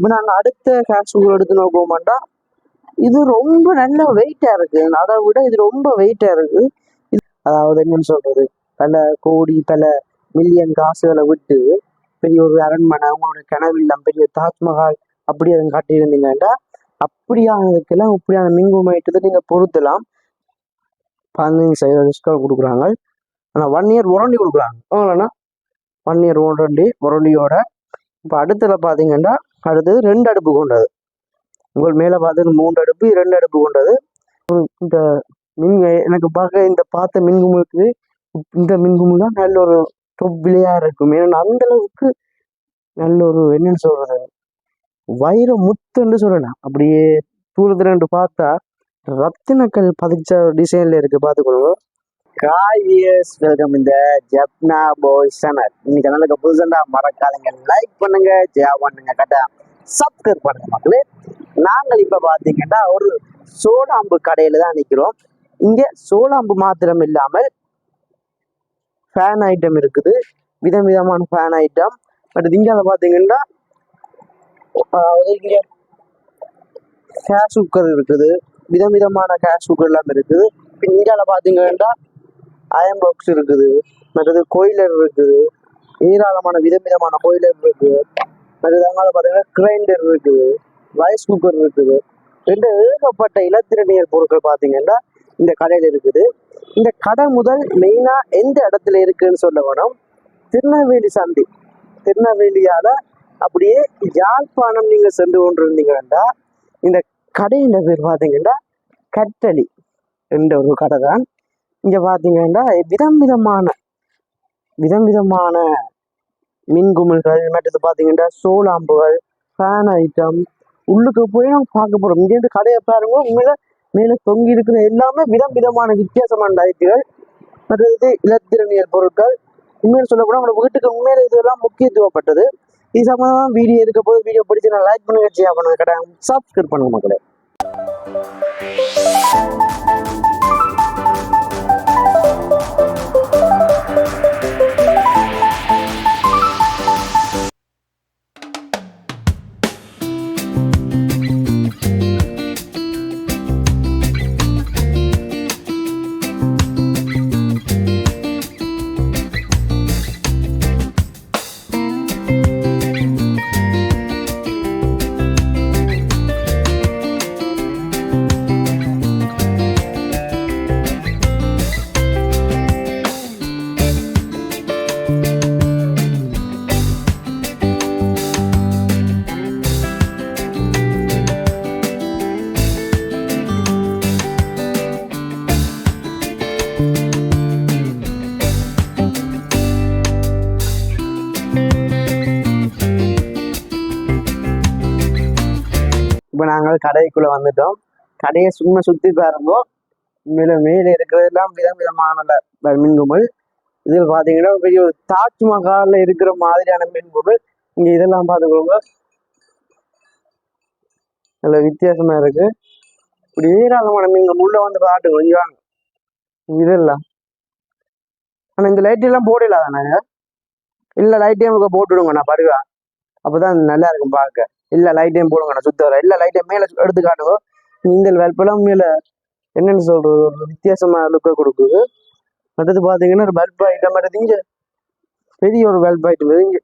இப்போ நாங்கள் அடுத்த கேப்சூல் எடுத்து நோக்குவோமாட்டா இது ரொம்ப நல்ல வெயிட்டா இருக்கு. அதை விட இது ரொம்ப வெயிட்டா இருக்குது அதாவது என்னன்னு சொல்றது? பல கோடி பல மில்லியன் காசுகளை விட்டு பெரிய ஒரு அரண்மனை அவங்களோட கனவில்லம் பெரிய தாஜ்மஹால் அப்படி அதை காட்டியிருந்தீங்கன்னா அப்படியானதுக்கெல்லாம் இப்படியான மின்கும் ஐட்டத்தை நீங்க பொருத்தலாம். பதினஞ்சு சதவீதம் டிஸ்கவுண்ட் கொடுக்குறாங்க. ஆனால் ஒன் இயர் வாரண்டி கொடுக்குறாங்க. ஆமாண்ணா ஒன் இயர் வாரண்டி வாரண்டியோட இப்போ அடுத்ததுல பார்த்தீங்கன்னா அடுத்தது ரெண்டு அடுப்பு கொண்டது. உங்கள் மேலே பார்த்தது மூன்று அடுப்பு ரெண்டு அடுப்பு கொண்டது. இந்த மின் எனக்கு பார்க்க இந்த பார்த்த மின்குமுக்கு இந்த மின்குமுல் தான் நல்ல ஒரு தொப்பிலையாக இருக்கும். ஏன்னா அந்த அளவுக்கு நல்ல ஒரு என்னன்னு சொல்கிறது வைர முத்துன்னு சொல்லலாம். அப்படியே தூரத்தில் பார்த்தா ரத்தினக்கல் பதிச்ச டிசைனில் இருக்குது பார்த்துக்கணும் காய்ஸ் வெல்கம் இந்த ஜப்னா போய் சேனல் இன்னைக்கு சேனலுக்கு புதுசண்டா மறக்காதீங்க. லைக் பண்ணுங்க ஜெயா பண்ணுங்க கட்டா சப்ஸ்கிரைப் பண்ணுங்க மக்களே. நாங்கள் இப்ப பாத்தீங்கன்னா ஒரு சோடாம்பு கடையில தான் நிக்கிறோம். இங்க சோடாம்பு மாத்திரம் இல்லாமல் ஃபேன் ஐட்டம் இருக்குது. விதம் விதமான ஃபேன் ஐட்டம் பட் இந்தியாவில் பார்த்தீங்கன்னா இங்க கேஷ் குக்கர் இருக்குது. விதம் விதமான கேஷ் குக்கர் எல்லாம் இருக்குது. இந்தியாவில் பார்த்தீங்கன்னா அயன் பாக்ஸ் இருக்குது மற்றது கோயிலர் இருக்குது ஏராளமான விதம் விதமான கோயிலர் இருக்குது மற்றது அங்கால பார்த்தீங்கன்னா கிரைண்டர் இருக்குது ரைஸ் குக்கர் இருக்குது. ரெண்டு ஏகப்பட்ட இலத்திரனியல் பொருட்கள் பார்த்தீங்கன்னா இந்த கடையில் இருக்குது. இந்த கடை முதல் மெயினாக எந்த இடத்துல இருக்குன்னு சொல்ல வேணும்? திருநெல்வேலி சந்தி. திருநெல்வேலியால் அப்படியே யாழ்ப்பாணம் நீங்கள் சென்று கொண்டிருந்தீங்கன்னா இந்த கடையின் பேர் பார்த்தீங்கன்னா கட்டளி என்ற ஒரு கடை தான் இங்கே பார்த்தீங்கன்னா விதம் விதமான விதம் விதமான மின்குமிழ்கள் மற்றது பார்த்தீங்கன்னா சோளாம்புகள் ஃபேன் ஐட்டம் உள்ளுக்கு போய் நம்ம பார்க்க போகிறோம் இங்கேருந்து கடையை பாருங்க உண்மையில மேலே தொங்கி இருக்கிற எல்லாமே விதம் விதமான வித்தியாசமான லைட்டுகள் மற்றது இலத்திரனியல் பொருட்கள். உண்மையில சொல்ல நம்ம உங்களோட வீட்டுக்கு உண்மையில இதெல்லாம் முக்கியத்துவப்பட்டது. இது சம்பந்தமா வீடியோ இருக்க போது வீடியோ பிடிச்சி நான் லைக் பண்ணுங்க ஷேர் பண்ணுங்க கடை சப்ஸ்கிரைப் பண்ணுங்க மக்களே. Música இப்போ நாங்கள் கடைக்குள்ள வந்துட்டோம். கடையை சும்மா சுத்தி பாருங்கோ. மேல மேலே இருக்கிறதெல்லாம் விதம் விதமான மீன் கும்பல் இதில் பார்த்தீங்கன்னா பெரிய ஒரு தாஜ்மஹால்ல இருக்கிற மாதிரியான மீன் கும்பல் இங்க இதெல்லாம் பார்த்துக்கோங்க. நல்ல வித்தியாசமா இருக்கு. இப்படி ஏராளமான மீன்கள் உள்ளே வந்து பாட்டு கொஞ்சம் இதெல்லாம். ஆனா இந்த லைட் எல்லாம் போடல தானே இல்ல லைட்டையும் நமக்கு போட்டு நான் நான் அப்போ தான் நல்லா இருக்கும் பார்க்க. இல்ல லைட்டையும் போடுங்க நான் சுத்த வர லைட் லைட்டையும் மேல எடுத்து காட்டுங்க. இந்த வெல்பெல்லாம் மேல என்னன்னு சொல்றது? ஒரு வித்தியாசமாக லுக்கை கொடுக்குது. அடுத்து பாத்தீங்கன்னா ஒரு பல்ப் ஐட்டம் மாதிரி இங்க பெரிய ஒரு பல்ப் ஐட்டம் இங்க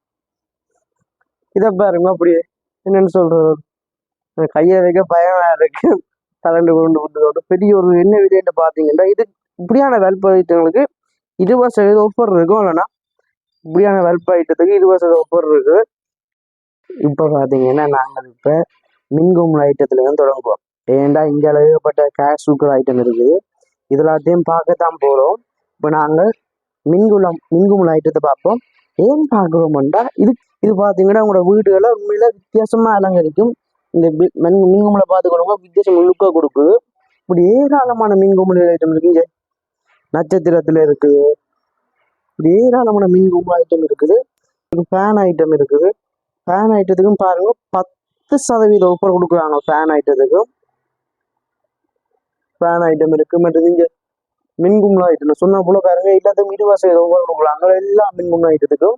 இதை பாருங்க அப்படியே என்னன்னு சொல்றது? எனக்கு கையை வைக்க பயமாக இருக்கு. தலண்டு கொண்டு கொண்டு பெரிய ஒரு என்ன விலைன்னு பாத்தீங்கன்னா இது இப்படியான வெல்ப் ஐட்டங்களுக்கு இருபது சதவீதம் ஒப்பர் இருக்கும். இல்லைன்னா இப்படியான வெல்ப் ஐட்டத்துக்கு இருபது சதவீதம் ஒப்பர் இருக்கு இப்போ பார்த்தீங்கன்னா நாங்கள் இப்போ மின்குமல் ஐட்டத்துல இருந்து தொடங்குவோம். ஏன்டா இங்கே ஏகப்பட்ட கேஷ் சூக்கர் ஐட்டம் இருக்குது. இது எல்லாத்தையும் பார்க்கத்தான் போகிறோம் இப்போ நாங்கள் மின்குலம் மின்குமல் ஐட்டத்தை பார்ப்போம். ஏன் பார்க்குறோம்டா? இது இது பார்த்தீங்கன்னா உங்களோட வீடுகளை உண்மையில வித்தியாசமா அலங்கரிக்கும். இந்த மின் மின்குமலை பார்த்துக்கணுங்க வித்தியாசம் முழுக்க கொடுக்குது. இப்படி ஏராளமான மின்குமல் ஐட்டம் இருக்குங்க நட்சத்திரத்துல இருக்குது. இப்படி ஏராளமான மின்குமல் ஐட்டம் இருக்குது. ஃபேன் ஐட்டம் இருக்குது. ஃபேன் ஐட்டத்துக்கும் பாருங்க பத்து சதவீத ஆஃபர் கொடுக்குறாங்க ஃபேன் ஐட்டத்துக்கும் ஃபேன் ஐட்டம் இருக்கு மற்றது இங்க மின்கும்ல ஐட்டம் சொன்ன போல பாருங்க எல்லாத்துக்கும் இருபது சதவீத ஆஃபர் கொடுக்குறாங்க. எல்லா மின்கும்ல ஐட்டத்துக்கும்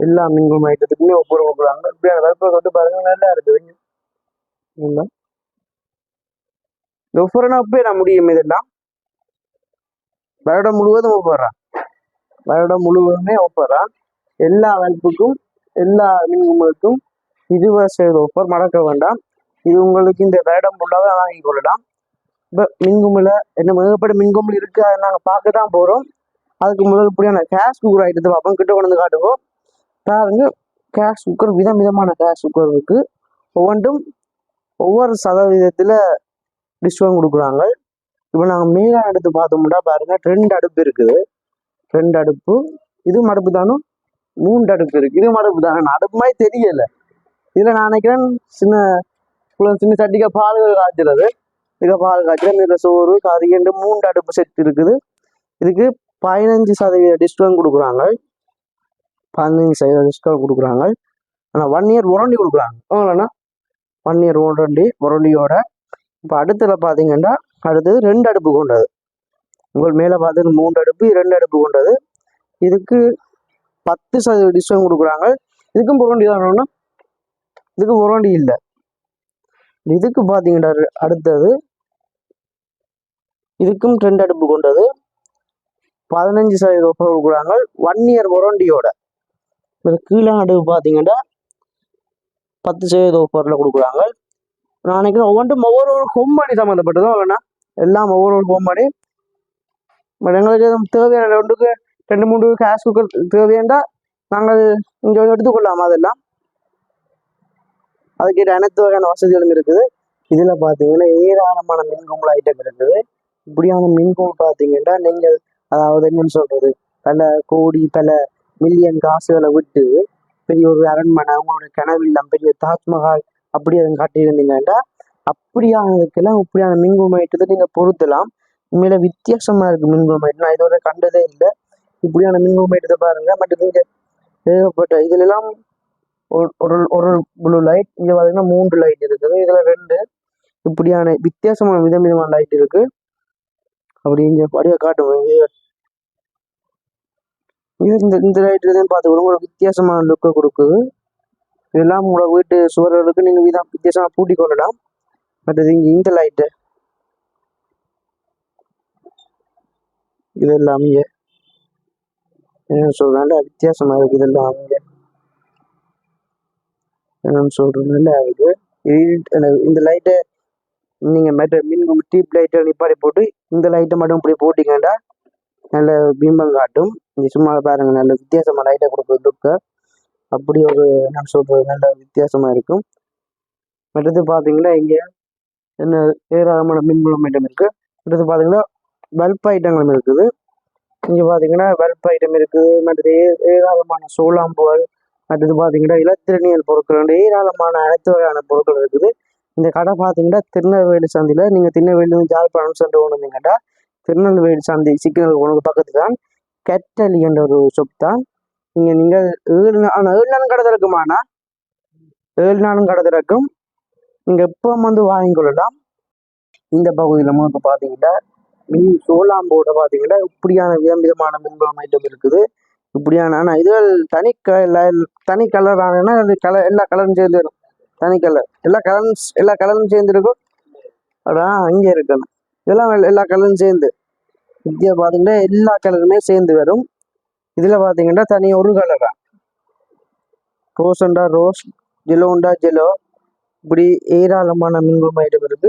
எல்லா மின்கும் ஐட்டத்துக்குமே ஒவ்வொரு கொடுக்குறாங்க. இப்படியான வெப்பம் வந்து பாருங்க நல்லா இருக்குது இல்ல இந்த. ஒவ்வொரு அப்பே நான் முடியும் இதெல்லாம். வருடம் முழுவதும் ஒவ்வொரு வருடம் முழுவதுமே ஒவ்வொரு எல்லா வகுப்புக்கும் எல்லா மின்குமலுக்கும் இருபது சதவீத ஒப்பர் மறக்க வேண்டாம். இது உங்களுக்கு இந்த வருடம் ஃபுல்லாவே வாங்கி கொள்ளலாம். இப்போ மின்கும்பில் என்ன மிகப்பட்ட மின்கும்பல் இருக்கு அதை நாங்கள் பார்க்க தான் போகிறோம் அதுக்கு முதல் இப்படியான கேஷ் குக்கர் ஐட்டத்தை பார்ப்போம். கிட்ட கொண்டு வந்து காட்டுவோம். பாருங்க கேஷ் குக்கர் விதம் விதமான கேஷ் குக்கர் இருக்கு. ஒவ்வொன்றும் ஒவ்வொரு சதவீதத்தில் டிஸ்கவுண்ட் கொடுக்குறாங்க. இப்போ நாங்கள் மெயிலாக எடுத்து பார்த்தோம்னா பாருங்க ரெண்டு அடுப்பு இருக்குது. ரெண்டு அடுப்பு. இது மடுப்பு தானும் மூன்று அடுப்பு இருக்கு இது மடுப்பு தான் அடுப்பு மாதிரி தெரியல. இதில் நான் நினைக்கிறேன் சின்ன குளம் சின்ன சட்டிக்க பால் காய்ச்சறது இதுக்கு பால் காய்ச்சல். இதில் சோறு கறி என்று மூன்று அடுப்பு செட் இருக்குது. இதுக்கு பதினஞ்சு சதவீத டிஸ்கவுண்ட் கொடுக்குறாங்க. பதினஞ்சு சதவீத டிஸ்கவுண்ட் கொடுக்குறாங்க. ஆனால் ஒன் இயர் ஒரண்டி கொடுக்குறாங்க. இல்லைன்னா ஒன் இயர் ஒரண்டி ஒரண்டியோட இப்போ அடுத்ததுல பார்த்தீங்கன்னா அடுத்தது ரெண்டு அடுப்பு கொண்டது. உங்கள் மேலே பார்த்தது மூன்று அடுப்பு ரெண்டு அடுப்பு கொண்டது. இதுக்கு பத்து சதவீத டிஸ்கவுண்ட் கொடுக்குறாங்க. இதுக்கும் வாரண்டி தானோன்னா இதுக்கு வாரண்டி இல்லை. இதுக்கு பார்த்தீங்கன்னா அடுத்தது இதுக்கும் ட்ரெண்ட் அடுப்பு கொண்டது. பதினஞ்சு சதவீத offer கொடுக்குறாங்க. ஒன் இயர் வாரண்டியோட இது கீழே அடுப்பு பார்த்தீங்கன்னா பத்து சதவீத ஒஃபரில் கொடுக்குறாங்க. நான் நினைக்கிறேன் ஒவ்வொன்றும் ஒவ்வொரு ஒரு சம்மந்தப்பட்டதும் இல்லைன்னா எல்லாம் ஒவ்வொரு ஒரு கொம்பனி பட் எங்களுக்கு எதுவும் தேவையான ரெண்டுக்கு ரெண்டு மூன்று கேஷ் குக்கர் நாங்கள் இங்கே வந்து எடுத்துக்கொள்ளலாம் அதெல்லாம்? அதுக்கேற்ற அனைத்து வகையான வசதிகளும் இருக்குது. இதில் பார்த்தீங்கன்னா ஏராளமான மின்கும்பல் ஐட்டம் இருக்குது. இப்படியான மின்கும்பல் பார்த்தீங்கன்னா நீங்கள் அதாவது என்னன்னு சொல்றது பல கோடி பல மில்லியன் காசுகளை விட்டு பெரிய ஒரு அரண்மனை உங்களோட கனவில்லாம் பெரிய தாஜ்மஹால் அப்படி அதை காட்டியிருந்தீங்கன்னா அப்படியானதுக்கெல்லாம் இப்படியான மின்கும்பல் ஐட்டத்தை நீங்கள் பொருத்தலாம். உண்மையில வித்தியாசமா இருக்கு மின்கும்பல் ஐட்டம். நான் இதோட கண்டதே இல்லை. இப்படியான மின்கும்பல் ஐட்டத்தை பாருங்க. பட் இங்க ஏகப்பட்ட இதுல எல்லாம் ஒரு ஒரு ஒரு ப்ளூ லைட் இங்க பாத்தீங்கன்னா மூன்று லைட் இருக்குது. இதுல ரெண்டு இப்படியான வித்தியாசமான விதம் விதமான லைட் இருக்கு. அப்படி இங்க அப்படியே காட்டுவோம் இது இந்த இந்த லைட் தான் பார்த்துக்கணும். ஒரு வித்தியாசமான லுக்கை கொடுக்குது. இதெல்லாம் உங்களோட வீட்டு சுவர்களுக்கு நீங்க விதம் வித்தியாசமா பூட்டி கொள்ளலாம். மற்றது இங்க இந்த லைட்டு இதெல்லாம் இங்கே என்ன சொல்றேன் வித்தியாசமா இருக்கு இதெல்லாம் இங்க என்னன்னு சொல்றது நல்லா இந்த- லைட்டை நீங்க மெட்ட மின் டீப் லைட்டை நிப்பாடி போட்டு இந்த லைட்டை மட்டும் இப்படி போட்டீங்கன்னா நல்ல பிம்பம் காட்டும். இங்க சும்மா பாருங்க நல்ல வித்தியாசமா லைட்டை கொடுக்குற லுக்கு அப்படி ஒரு நான் சொல்றது நல்ல வித்தியாசமா இருக்கும். அடுத்து பாத்தீங்கன்னா இங்க என்ன ஏராளமான மின்மூலம் ஐட்டம் இருக்கு. அடுத்து பாத்தீங்கன்னா பல்ப் ஐட்டங்களும் இருக்குது. இங்க பாத்தீங்கன்னா வெல்ப் ஐட்டம் இருக்குது மற்றது ஏராளமான சோளாம்புகள் மற்றது பாத்தீங்கன்னா இலத்திரனியல் பொருட்கள் ஏராளமான அனைத்து வகையான பொருட்கள் இருக்குது. இந்த கடை பாத்தீங்கன்னா திருநெல்வேலி சந்தையில நீங்க திருநெல்வேலி ஜாழ்ப்பாணம் சென்று ஒன்று வந்தீங்கன்னா திருநெல்வேலி சந்தை சிக்னல் உனக்கு பக்கத்து தான் கெட்டலி என்ற ஒரு ஷாப் தான் இங்க நீங்க ஏழு நாள் ஏழு நாளும் கடை திறக்குமாண்ணா ஏழு நாளும் கடை திறக்கும். நீங்க எப்போ வந்து வாங்கி கொள்ளலாம். இந்த பகுதியில் உங்களுக்கு பார்த்தீங்கன்னா மின் சோளாம்போட பார்த்தீங்கன்னா இப்படியான விதம் விதமான மின்பலம் ஐட்டம் இருக்குது. இப்படியான ஆனால் இதுகள் தனி தனி கலர் ஆனா கலர் எல்லா கலரும் சேர்ந்து வரும். தனி கலர் எல்லா கலரும் எல்லா கலரும் சேர்ந்து இருக்கும். அதான் அங்கே இருக்கணும். இதெல்லாம் எல்லா- கலரும் சேர்ந்து. இங்கே பார்த்தீங்கன்னா எல்லா கலருமே சேர்ந்து வரும். இதில் பார்த்தீங்கன்னா தனி ஒரு கலர் தான் ரோஸ்ண்டா ரோஸ் ஜெலோண்டா ஜெலோ இப்படி ஏராளமான மின்குளம் ஐட்டம் இருக்குது.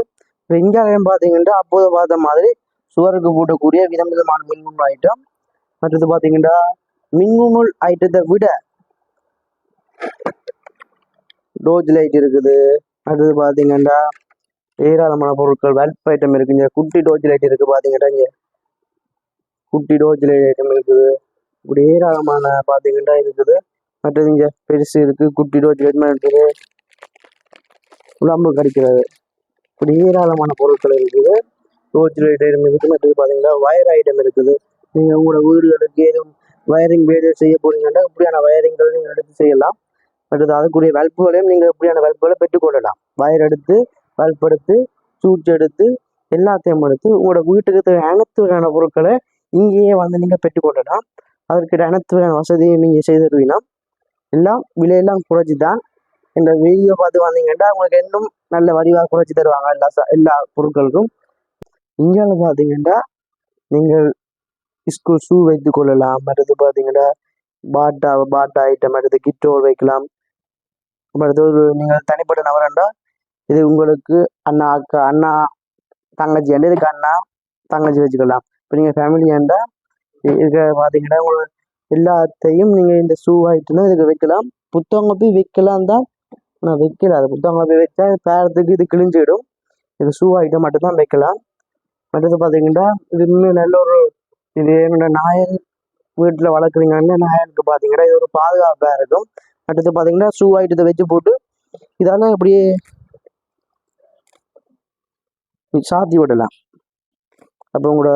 வெங்காயம் பார்த்தீங்கன்னா அப்போது பார்த்த மாதிரி சுவருக்கு பூட்டக்கூடிய விதம் விதமான மின்முன் ஐட்டம் மற்றது பார்த்தீங்கன்னா மின்குமுள் ஐட்டத்தை விட டோஜ் லைட் இருக்குது. அடுத்தது பார்த்தீங்கன்னா ஏராளமான பொருட்கள் வெல்ப் ஐட்டம் இருக்கு. இங்க குட்டி டோஜ் லைட் இருக்கு பார்த்தீங்கன்னா இங்க குட்டி டோஜ் லைட் ஐட்டம் இருக்குது. இப்படி ஏராளமான பார்த்தீங்கன்னா இருக்குது. மற்றது இங்க பெருசு இருக்கு. குட்டி டோஜ் லைட் இருக்குது. உடம்பு கடிக்கிறது. இப்படி ஏராளமான பொருட்கள் இருக்குது. டோர்ச் லைட் இருக்குது மற்றது பார்த்தீங்கன்னா வயர் ஐட்டம் இருக்குது. நீங்கள் உங்களோட வீடுகளுக்கு எதுவும் வயரிங் வேலை செய்ய போறீங்கன்னா இப்படியான வயரிங்களை நீங்கள் எடுத்து செய்யலாம். மற்றது அதுக்குரிய வல்புகளையும் நீங்கள் இப்படியான வல்புகளை பெற்றுக்கொள்ளலாம் வயர் எடுத்து வல்ப் எடுத்து சூச் எடுத்து எல்லாத்தையும் எடுத்து உங்களோட வீட்டுக்கு தேவையான அனைத்து வகையான பொருட்களை இங்கேயே வந்து நீங்கள் பெற்றுக்கொள்ளலாம் அதற்கு அனைத்து வகையான வசதியும் நீங்கள் செய்து தருவீங்கன்னா எல்லாம் விலையெல்லாம் குறைச்சி தான் இந்த வீடியோ பார்த்து வந்தீங்கன்னா உங்களுக்கு இன்னும் நல்ல வரிவாக குறைச்சி தருவாங்க எல்லா எல்லா பொருட்களுக்கும். இங்கே பார்த்தீங்கன்னா நீங்கள் ஸ்கூல் ஷூ வைத்துக் கொள்ளலாம். மற்றது பார்த்தீங்கன்னா பாட்டா பாட்டா ஐட்டம் அடுத்து கிட்டோர் வைக்கலாம். அடுத்து ஒரு நீங்கள் தனிப்பட்ட நபரண்டா இது உங்களுக்கு அண்ணா அக்கா அண்ணா தங்கச்சி அண்டு இதுக்கு அண்ணா தங்கச்சி வச்சுக்கலாம். இப்போ நீங்கள் ஃபேமிலியாண்டா இதுக்கு பார்த்தீங்கன்னா உங்களுக்கு எல்லாத்தையும் நீங்கள் இந்த ஷூ ஆகிட்டுனா இதுக்கு வைக்கலாம். புத்தகம் போய் வைக்கலாம் தான் நான் வைக்கல. அது புத்தகம் போய் வச்சா பேரத்துக்கு இது கிழிஞ்சிடும். இது ஷூ ஐட்டம் மட்டும்தான் வைக்கலாம். மற்றது பார்த்தீங்கன்னா இது இன்னும் நல்ல ஒரு இது என்னோட நாயல் வீட்டில் வளர்க்குறீங்கன்னா நாயலுக்கு பார்த்தீங்கன்னா இது ஒரு பாதுகாப்பாக இருக்கும். அடுத்து பார்த்தீங்கன்னா ஷூ ஐட்டத்தை வச்சு போட்டு இதால் அப்படியே சாத்தி விடலாம். அப்போ உங்களோட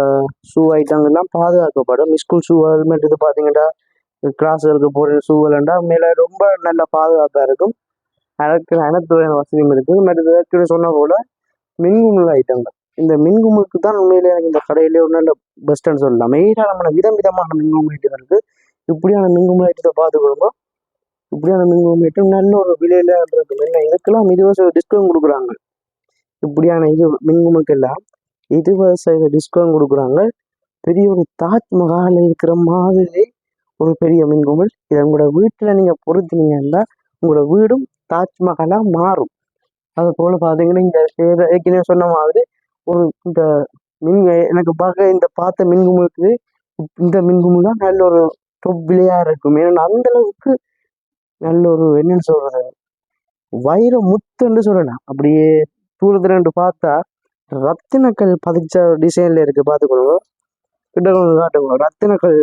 ஷூ ஐட்டங்கள்லாம் பாதுகாக்கப்படும். ஸ்கூல் ஷூ ஹெல்மெட் இது பார்த்தீங்கன்னா கிளாஸுகளுக்கு போகிற ஷூ விளாண்டா மேலே ரொம்ப நல்ல பாதுகாப்பாக இருக்கும். எனக்கு அனைத்து வசதியும் இருக்குது மற்றது சொன்ன போல் மின்குமுள் ஐட்டங்கள் இந்த மின்குமுளுக்கு தான் உண்மையிலே எனக்கு இந்த கடையிலே ஒரு நல்ல பெஸ்ட்டுன்னு சொல்லலாம். ஏராளமான விதம் விதமான மின்குமுள் ஐட்டம் இருக்குது இப்படியான மின்குமுள் ஐட்டத்தை பார்த்துக்கொள்ளுங்க இப்படியான மின்குமுள் ஐட்டம் நல்ல ஒரு விலையில இருக்கும் என்ன இதுக்கெல்லாம் இருபது சதவீத டிஸ்கவுண்ட் கொடுக்குறாங்க. இப்படியான இது மின்குமுளுக்கெல்லாம் இருபது சதவீத டிஸ்கவுண்ட் கொடுக்குறாங்க. பெரிய ஒரு தாஜ்மஹால் இருக்கிற மாதிரி ஒரு பெரிய மின்குமிழ் இதை உங்களோட வீட்டில் நீங்கள் பொருத்தினீங்கன்னா உங்களோட வீடும் தாஜ்மஹாலாக மாறும். அது போல் பார்த்தீங்கன்னா இந்த ஏற்கனவே சொன்ன மாதிரி ஒரு இந்த மின் எனக்கு பார்க்க இந்த பார்த்த மின்குமுளுக்கு இந்த மின்குமுள் தான் நல்ல ஒரு தொப்பிலையாக இருக்கும். ஏன்னா அந்த அளவுக்கு நல்ல ஒரு என்னன்னு சொல்றது வைர முத்துன்னு சொல்லலாம். அப்படியே தூரத்துல பார்த்தா ரத்தினக்கல் பதிச்ச டிசைன்ல இருக்கு பார்த்துக்கொள்ளுங்க. கிட்ட கொஞ்சம் காட்டுங்க. ரத்தினக்கல்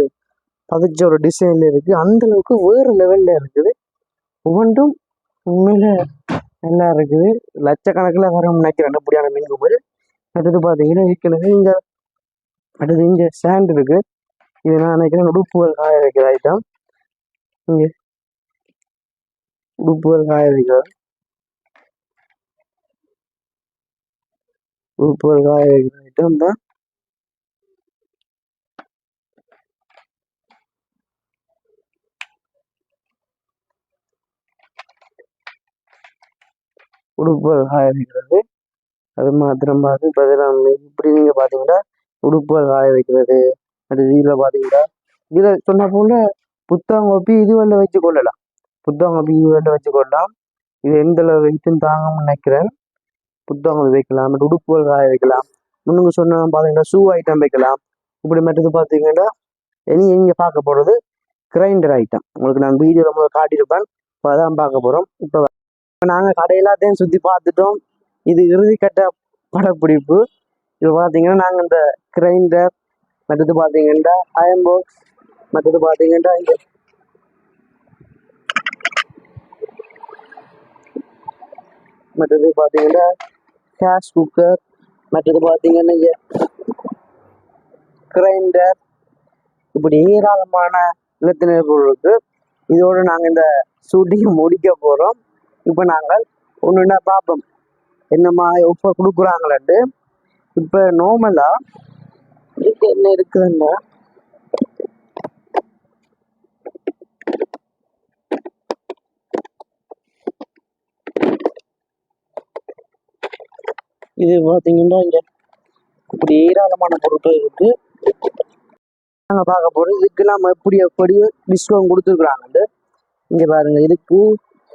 பதிச்ச ஒரு டிசைன்ல இருக்கு. அந்த அளவுக்கு வேறு லெவல்ல இருக்குது. ஒவ்வொன்றும் உண்மையில நல்லா இருக்குது. லட்சக்கணக்கில் வரும் நினைக்கிறேன் அப்படியான மீன் கும்பல் அடுத்து பார்த்தீங்கன்னா ஏற்கனவே இங்க அடுத்து இங்க சாண்ட் இருக்கு. இது நான் நினைக்கிறேன் உடுப்புகள் காய வைக்கிற ஐட்டம் இங்க உடுப்புகள் காய வைக்கிறது உடுப்புகள் காய வைக்கிற ஐட்டம் தான். உடுப்புகள் காய வைக்கிறது. அது மாத்திரம் பார்த்து இப்போ இப்படி நீங்கள் பார்த்தீங்கன்னா உடுப்புகள் காய வைக்கிறது. அடுத்து இதில் பார்த்தீங்கன்னா இதில் சொன்ன போல புத்தகம் ஒப்பி இதுவெல்லாம் வச்சு கொள்ளலாம். புத்தகம் இது இதுவெல்லாம் வச்சு கொள்ளலாம். இது எந்த அளவு வெயிட்டும் தாங்கும்னு நினைக்கிறேன். புத்தகம் வைக்கலாம். மற்ற உடுப்புகள் காய வைக்கலாம். முன்னுக்கு சொன்ன பார்த்தீங்கன்னா ஷூ ஐட்டம் வைக்கலாம். இப்படி மற்றது பார்த்தீங்கன்னா இனி இங்கே பார்க்க போகிறது கிரைண்டர் ஐட்டம் உங்களுக்கு நான் வீடியோ ரொம்ப காட்டியிருப்பேன். இப்போ அதான் பார்க்க போகிறோம் இப்போ நாங்கள் கடையெல்லாத்தையும் சுற்றி பார்த்துட்டோம் இது இறுதிக்கட்ட படப்பிடிப்பு. இது பார்த்தீங்கன்னா நாங்கள் இந்த கிரைண்டர் மற்றது பார்த்தீங்கன்னா அயன் பாக்ஸ் மற்றது பார்த்தீங்கன்னா இந்த மற்றது பார்த்தீங்கன்னா கேஷ் குக்கர் மற்றது பார்த்தீங்கன்னா இங்க கிரைண்டர் இப்படி ஏராளமான நிலத்தினர் பொருள் இருக்கு இதோடு நாங்கள் இந்த ஷூட்டிங்கை முடிக்க போகிறோம் இப்போ நாங்கள் ஒன்று பார்ப்போம். என்னம்மா எப்போ கொடுக்குறாங்களேன்ட்டு. இப்போ நார்மலாக இதுக்கு என்ன இருக்குதுன்னா இது பார்த்தீங்கன்னா இங்கே இப்படி ஏராளமான பொருட்கள் இருக்கு. நாங்கள் பார்க்க போகிறோம் இதுக்கு நம்ம எப்படி எப்படி டிஸ்கவுண்ட் கொடுத்துருக்குறாங்க இங்கே பாருங்க இதுக்கு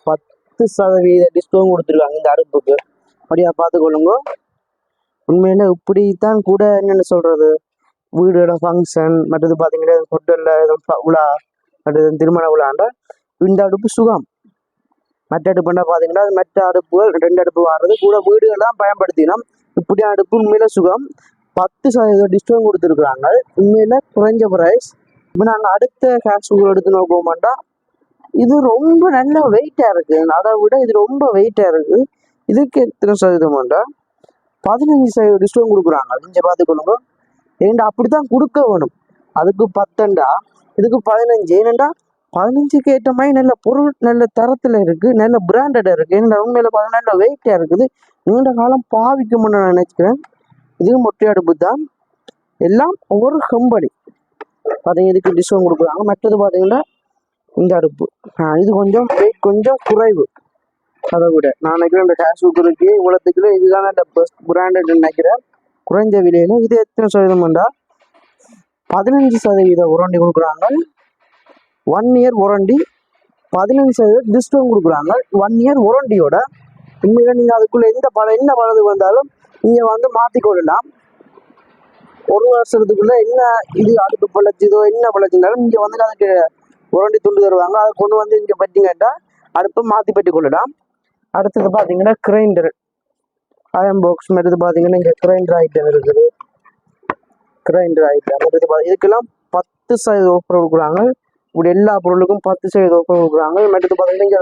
பத்து சதவீத டிஸ்கவுண்ட் கொடுத்துருக்காங்க இந்த அடுப்புக்கு அப்படியா பார்த்துக்கொள்ளுங்க. உண்மையில இப்படித்தான் கூட என்னென்ன சொல்றது? வீடோட ஃபங்க்ஷன் மற்றது பார்த்தீங்கன்னா ஹோட்டலில் உலா மற்றது திருமண உலாண்டா இந்த அடுப்பு சுகம். மற்ற அடுப்புன்னா பார்த்தீங்கன்னா மற்ற அடுப்புகள் ரெண்டு அடுப்பு வர்றது கூட வீடுகள்லாம் பயன்படுத்தினோம். இப்படி அடுப்பு உண்மையில சுகம். பத்து சதவீதம் டிஸ்கவுண்ட் கொடுத்துருக்குறாங்க. உண்மையில குறைஞ்ச ப்ரைஸ் இப்போ நாங்கள் அடுத்த கேஷ் எடுத்து நோக்கோமாட்டா இது ரொம்ப நல்ல வெயிட்டா இருக்கு. அதை விட இது ரொம்ப வெயிட்டா இருக்கு. இதுக்கு எத்தனை சதவீதம் பதினஞ்சு சதவீத டிஸ்கவுண்ட் கொடுக்குறாங்க. நீங்க பார்த்துக்கொள்ளுங்க ஏன்டா அப்படித்தான் கொடுக்க வேணும். அதுக்கு பத்தண்டா? இதுக்கு பதினஞ்சு. ஏனண்டா பதினஞ்சுக்கு ஏற்ற மாதிரி நல்ல பொருள் நல்ல தரத்தில் இருக்குது நல்ல பிராண்டடாக இருக்குது ஏன்னா உண்மையில் பார்த்தா நல்ல வெயிட்டாக இருக்குது. நீண்ட காலம் பாவிக்கும்னு நான் நினைக்கிறேன். இதுவும் மொட்டை அடுப்பு தான் எல்லாம் ஒவ்வொரு கம்பெனி பார்த்தீங்க இதுக்கு டிஸ்கவுண்ட் கொடுக்குறாங்க. மற்றது பார்த்தீங்கன்னா இந்த அடுப்பு. இது கொஞ்சம் வெயிட் கொஞ்சம் குறைவு. அதை விட. நான் நினைக்கிறேன் இந்த கேஷ் குருக்கு இவ்வளோத்துக்குள்ள இதுதான் இந்த பெஸ்ட் பிராண்டட் நினைக்கிறேன். குறைஞ்ச விலையில இது எத்தனை சதவீதம்டா? பதினஞ்சு சதவீத உரண்டி கொடுக்குறாங்க. ஒன் இயர் உரண்டி பதினஞ்சு சதவீதம் டிஸ்கவுண்ட் கொடுக்குறாங்க. ஒன் இயர் உரண்டியோட உண்மையில நீங்கள் அதுக்குள்ளே எந்த பழம் என்ன பழது வந்தாலும் நீங்கள் வந்து மாற்றிக்கொள்ளலாம் ஒரு வருஷத்துக்குள்ள என்ன இது அடுப்பு பழச்சுதோ என்ன பழச்சுனாலும் இங்கே வந்து அதுக்கு உரண்டி துண்டு தருவாங்க. அதை கொண்டு வந்து இங்கே பட்டிங்கன்னா அடுப்பை மாற்றி பட்டி கொள்ளலாம் அடுத்தது பார்த்தீங்கன்னா கிரைண்டர். அயன் பாக்ஸ் மற்றது பார்த்தீங்கன்னா இங்கே கிரைண்டர் ஐட்டம் இருக்குது. கிரைண்டர் ஐட்டம் மற்றது இதுக்கெல்லாம் பத்து சதவீத ஆஃபர் கொடுக்குறாங்க. இப்படி எல்லா பொருளுக்கும் பத்து சதவீத ஆஃபர் கொடுக்குறாங்க. மற்றது பார்த்தீங்கன்னா இங்கே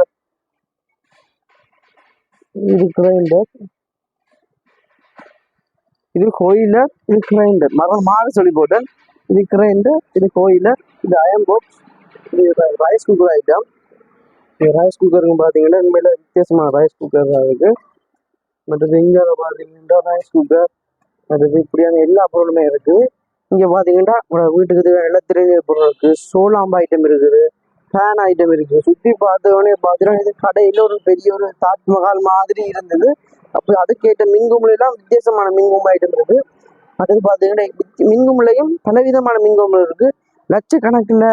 இது கிரைண்டர் இது கோயிலர் இது கிரைண்டர் மரம் மாறு சொல்லி போட்டேன். இது கிரைண்டர் இது கோயிலர் இது அயன் பாக்ஸ் இது ரைஸ் குக்கர் ஐட்டம் ரைஸ் குக்கருங்க பார்த்தீங்கன்னா இனிமேல் வித்தியாசமான ரைஸ் குக்கர் தான் இருக்குது மற்றது இங்கே பார்த்தீங்கன்னா ரைஸ் குக்கர் மற்றது இப்படியான எல்லா பொருளுமே இருக்குது இங்கே பார்த்தீங்கன்னா வீட்டுக்கு தேவையான எல்லா திரைய பொருள் இருக்குது சோலாம்பு ஐட்டம் இருக்குது. ஃபேன் ஐட்டம் இருக்குது சுற்றி பார்த்தவொடனே பார்த்தீங்கன்னா இது கடையில் ஒரு பெரிய ஒரு தாஜ்மஹால் மாதிரி இருந்தது. அப்போ அதுக்கேற்ற மின்கும்பலாம் வித்தியாசமான மின்கும்பு ஐட்டம் இருக்குது அடுத்து பார்த்தீங்கன்னா மின்கும்பலையும் பலவிதமான மின்கும்பல் இருக்குது லட்சக்கணக்கில்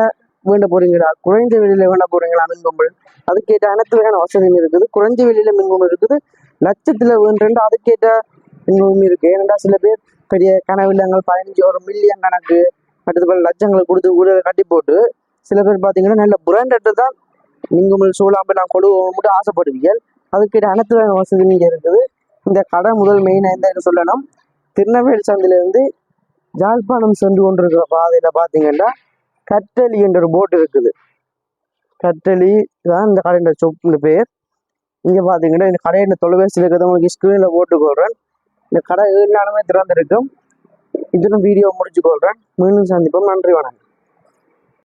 வேண்ட போறீங்களா? குறைந்த விலையில வேண்ட போறீங்களா? மின்கும்பல் அதுக்கேற்ற அனைத்து வகையான வசதியும் இருக்குது. குறைஞ்ச விலையில மின்கும்பல் இருக்குது. லட்சத்துல வேண்டு அதுக்கேற்ற மின்குமம் இருக்கு. ஏனென்றா சில பேர் பெரிய கனவில்லங்கள் பதினஞ்சு ஒரு மில்லியன் கணக்கு அடுத்து பல லட்சங்களை கொடுத்து ஊரை கட்டி போட்டு சில பேர் பார்த்தீங்கன்னா நல்ல பிராண்டட் தான் மின்குமல் சூழாம்பு நான் கொடுவோம் மட்டும் ஆசைப்படுவீங்க அதுக்கேற்ற அனைத்து வகையான வசதியும் இங்கே இருக்குது. இந்த கடை முதல் மெயினாக என்ன சொல்லணும்? திருநெல்வேலி சந்திலிருந்து ஜாழ்ப்பாணம் சென்று கொண்டிருக்கிற பாதையில் பார்த்தீங்கன்னா கட்டளி என்ற ஒரு போட் இருக்குது. கட்டளி தான் இந்த கடையோட சொப்புன்னு பேர் இங்கே பார்த்தீங்கன்னா இந்த கடையின் தொலைபேசியில் இருக்கிறவங்களுக்கு ஸ்க்ரீனில் போட்டுக்கொள்கிறேன் இந்த கடை ஏழு திறந்திருக்கும். இதுவும் வீடியோ முடிச்சுக்கொள்கிறேன் மீண்டும் சந்திப்போம். நன்றி வணக்கம்.